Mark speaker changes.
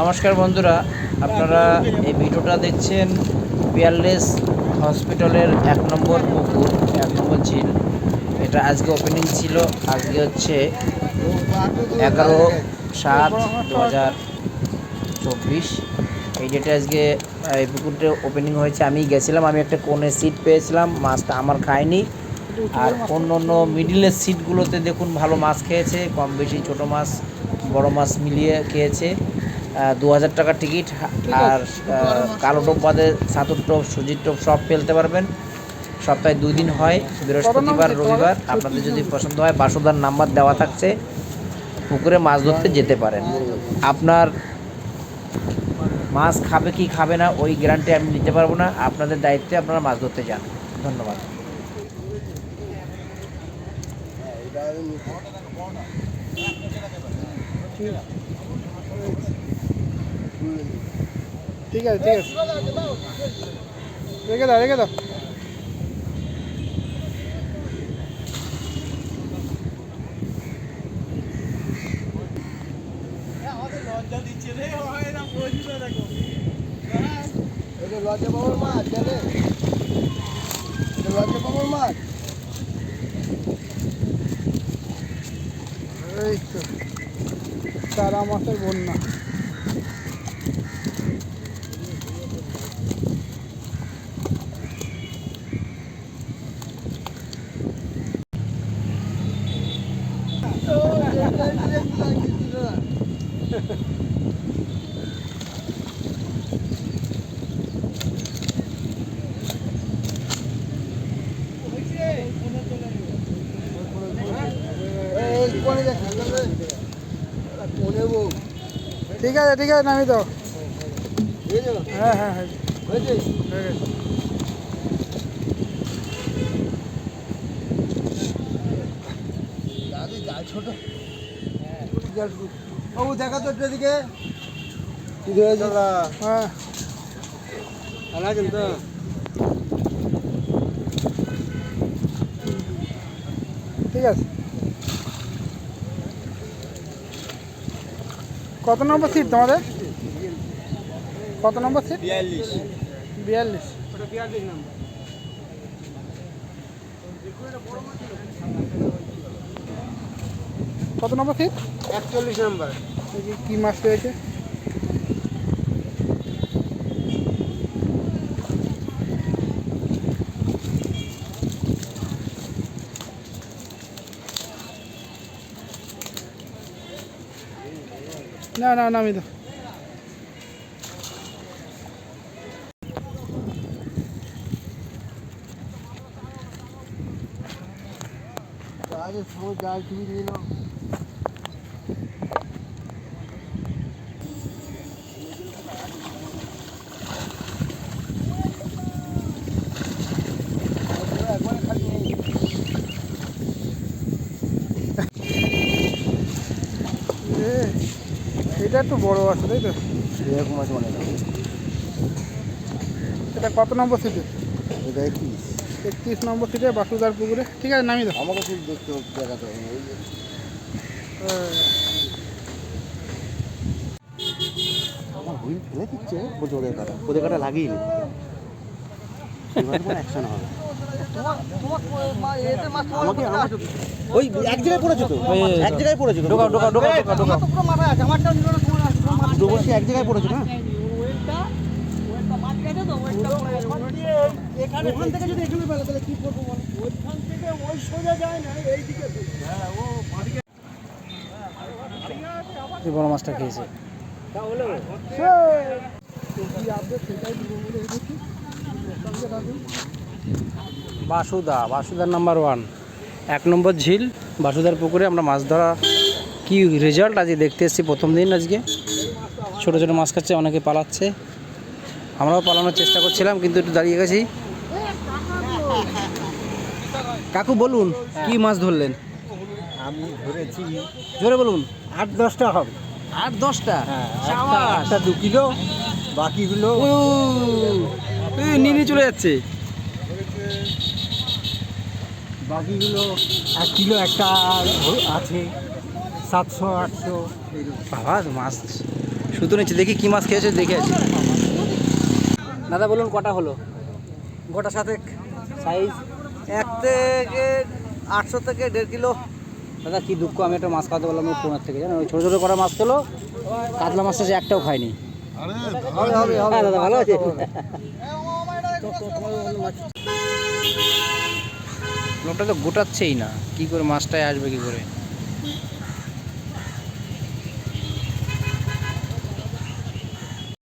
Speaker 1: নমস্কার বন্ধুরা, আপনারা এই ভিডিওটা দেখছেন পিয়ারলেস হসপিটালের এক নম্বর পুকুর, এক নম্বর ঝিল। এটা আজকে ওপেনিং ছিল, আজকে হচ্ছে এগারো সাত দু হাজার চব্বিশ। এই ডেটে আজকে এই পুকুরটা ওপেনিং হয়েছে। আমি গেছিলাম, আমি একটা কোণে সিট পেয়েছিলাম, মাছটা আমার খায়নি। আর অন্য অন্য মিডিলের সিটগুলোতে দেখুন ভালো মাছ খেয়েছে, কম বেশি ছোটো মাছ, বড় মাছ মিলিয়ে খেয়েছে। দু হাজার টাকার টিকিট আর কালো টোপ বাদে সাতুর টোপ সুজির টোপ সব ফেলতে পারবেন। সপ্তাহে দুই দিন হয় বৃহস্পতিবার রবিবার। আপনাদের যদি পছন্দ হয় বাসুদার নাম্বার দেওয়া থাকছে। পুকুরে মাছ ধরতে যেতে পারেন। আপনার মাছ খাবে কি খাবে না ওই গ্যারান্টি আমি নিতে পারব না। আপনাদের দায়িত্বে আপনারা মাছ ধরতে যান। ধন্যবাদ।
Speaker 2: ঠিক আছে ঠিক আছে। রেখে দাও রেখে দাও। এই তো চারা মাছের বন্যা। ঠিক আছে ঠিক আছে নামি দাও। হ্যাঁ হ্যাঁ হ্যাঁ। হয়ে গেছে।
Speaker 3: বাবু দেখা তো এদিকে।
Speaker 2: হ্যাঁ।
Speaker 3: ভালো আছেন তো
Speaker 2: ঠিক আছে। কত নম্বর সিট তোমাদের? কত নম্বর সিট
Speaker 3: বিয়াল্লিশ।
Speaker 2: বিয়াল্লিশ
Speaker 3: নাম্বার।
Speaker 2: কত নম্বর সিট
Speaker 3: একচল্লিশ নাম্বার।
Speaker 2: কী মাছ পেয়েছে? না না নামি দাও।
Speaker 3: কাজের সময় জাল নিয়ে নাও।
Speaker 2: এটা একটু বড় আছে তাই তো?
Speaker 3: এরকম আছে অনেক
Speaker 2: এটা কত নম্বর সিটে?
Speaker 3: এটা একত্রিশ।
Speaker 2: একত্রিশ নম্বর সিটে বাসুদার পুকুরে। ঠিক আছে নামি দাও।
Speaker 3: আমাকে ঠিক দেখতে দেখাতে হবে। আমার হুইল ফেলে দিচ্ছে ওদের কাটা। ওদের কাটা লাগিয়ে নি অ্যাকশন হবে ওই এক জায়গায় পড়েছে তো? এক জায়গায় পড়েছে তো?
Speaker 1: ঢোকাও ঢোকাও ঢোকাও ঢোকাও ঢোকাও।
Speaker 3: দুটো বসে এক জায়গায় পড়েছে না? ওখান থেকে যদি এখানে পেলে তাহলে কি করব বলো? ওইখান থেকে ওই সোজা যায় না এইদিকে হ্যাঁ ও
Speaker 1: বড় মাছটা খেয়েছে। বাসুদা বাসুদার নাম্বার ওয়ান এক নম্বর ঝিল বাসুদার পুকুরে আমরা মাছ ধরা কি রেজাল্ট আজকে দেখতে এসেছি প্রথম দিন আজকে। ছোটো ছোটো মাছ খাচ্ছে অনেকে পালাচ্ছে। আমরাও পালানোর চেষ্টা করছিলাম কিন্তু একটু দাঁড়িয়ে গেছি। কাকু বলুন কি মাছ ধরলেন?
Speaker 3: আমি ধরেছি
Speaker 1: জোরে বলুন।
Speaker 3: আট দশটা হবে।
Speaker 1: আট দশটা?
Speaker 3: হ্যাঁ
Speaker 1: সাবাস।
Speaker 3: দু কিলো বাকিগুলো
Speaker 1: নিয়ে চলে যাচ্ছে।
Speaker 3: বাকিগুলো এক কিলো একটা আছে সাতশো আটশো
Speaker 1: বাবা মাছ
Speaker 4: সুতো নিচ্ছে। দেখি কী মাছ খেয়েছে দেখে আছি দাদা বলুন কটা হলো?
Speaker 3: গোটা সাথে
Speaker 4: সাইজ?
Speaker 3: এক থেকে আটশো থেকে দেড় কিলো।
Speaker 4: দাদা কী দুঃখ আমি একটা মাছ খাওয়াতে পারলাম না ফোনের থেকে জানো? ওই ছোটো ছোটো করা মাছ খেলো কাতলা মাছটা যে একটাও খায়নি।
Speaker 3: হবে হবে হবে
Speaker 4: হ্যাঁ দাদা ভালো আছে? লোকটা তো গোটাচ্ছেই না। কি করে মাছটায় আসবে কি করে?